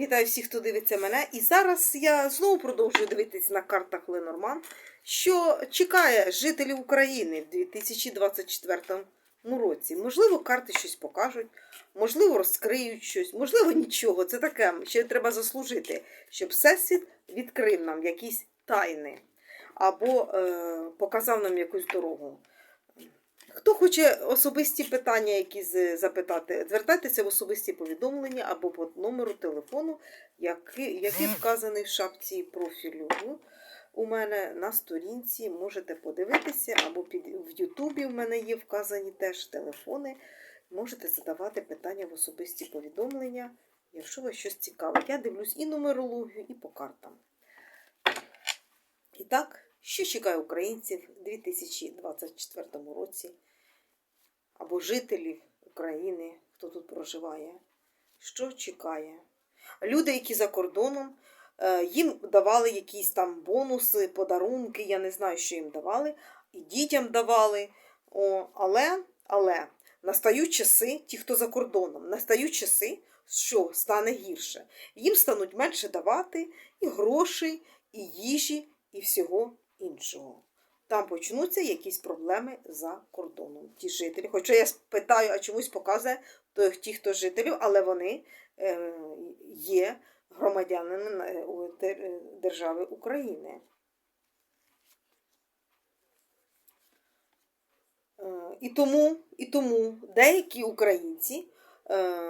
Вітаю всіх, хто дивиться мене. І зараз я знову продовжую дивитись на картах Ленорман, що чекає жителів України в 2024 році. Можливо, карти щось покажуть, можливо, розкриють щось, можливо, нічого. Це таке, ще треба заслужити, щоб Всесвіт відкрив нам якісь тайни або е, показав нам якусь дорогу. Хто хоче особисті питання якісь е, запитати, звертайтеся в особисті повідомлення або по номеру телефону, який, який вказаний в шапці профілю. У мене на сторінці можете подивитися, або під, в Ютубі в мене є вказані теж телефони. Можете задавати питання в особисті повідомлення, якщо вас щось цікаве. Я дивлюсь і нумерологію, і по картам. І так, що чекає українців у 2024 році? або жителів України, хто тут проживає, що чекає. Люди, які за кордоном, е, їм давали якісь там бонуси, подарунки, я не знаю, що їм давали, і дітям давали. О, але, але настають часи, ті, хто за кордоном, настають часи, що стане гірше. Їм стануть менше давати і грошей, і їжі, і всього іншого там почнуться якісь проблеми за кордоном. Ті жителі. Хоча я питаю, а чомусь показує ті, хто жителів, але вони е, є громадянами е, тер- держави України. Е, І тому, і тому деякі українці е,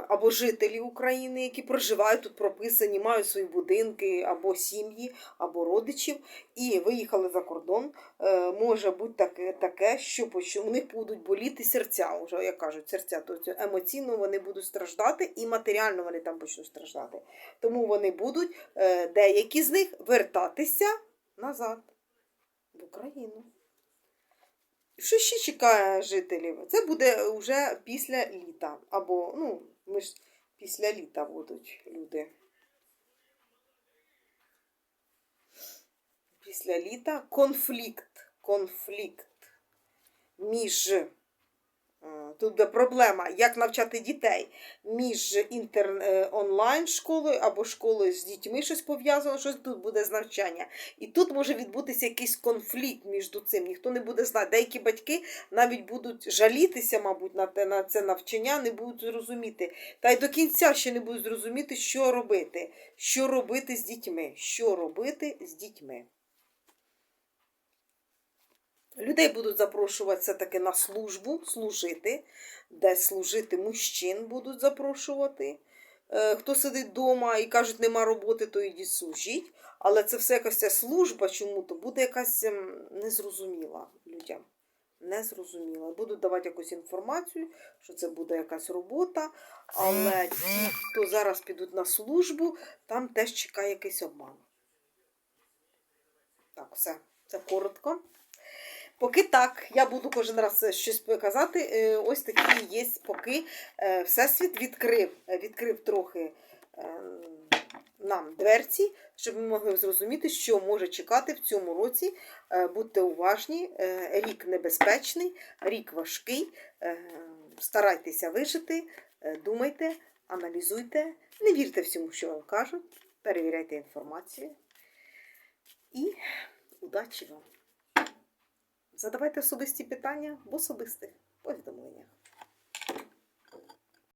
або жителі України, які проживають тут, прописані, мають свої будинки або сім'ї, або родичів, і виїхали за кордон, е, може бути таке, таке що у них будуть боліти серця, вже як кажуть, серця. Тобто емоційно вони будуть страждати, і матеріально вони там почнуть страждати. Тому вони будуть, е, деякі з них, вертатися назад в Україну. Що ще чекає жителів? Це буде вже після літа. Або, ну, ми ж після літа будуть люди. Після літа конфлікт. Конфлікт між. Е, Тут буде проблема, як навчати дітей між інтер... е, онлайн школою або школою з дітьми щось пов'язано, щось тут буде з навчання. І тут може відбутися якийсь конфлікт між цим. Ніхто не буде знати. Деякі батьки навіть будуть жалітися, мабуть, на те на це навчання, не будуть зрозуміти. Та й до кінця ще не будуть зрозуміти, що робити. Що робити з дітьми. Що робити з дітьми. Людей будуть запрошувати все-таки на службу, служити, де служити мужчин будуть запрошувати. Е, Хто сидить вдома і кажуть, нема роботи, то йдіть служіть. Але це все якась ця служба чому-то буде якась ем, незрозуміла людям. Незрозуміла. Будуть давати якусь інформацію, що це буде якась робота. Але ті, хто зараз підуть на службу, там теж чекає якийсь обман. Так, все. Це коротко. Поки так, я буду кожен раз щось показати. Е, Ось такі є, поки е, Всесвіт відкрив, е, відкрив трохи е, нам дверці, щоб ми могли зрозуміти, що може чекати в цьому році. Е, Будьте уважні, е, рік небезпечний, рік важкий. Е, Старайтеся вижити, е, думайте, аналізуйте, не вірте всьому, що вам кажуть, перевіряйте інформацію. І удачі вам! Задавайте особисті питання в особистих повідомленнях.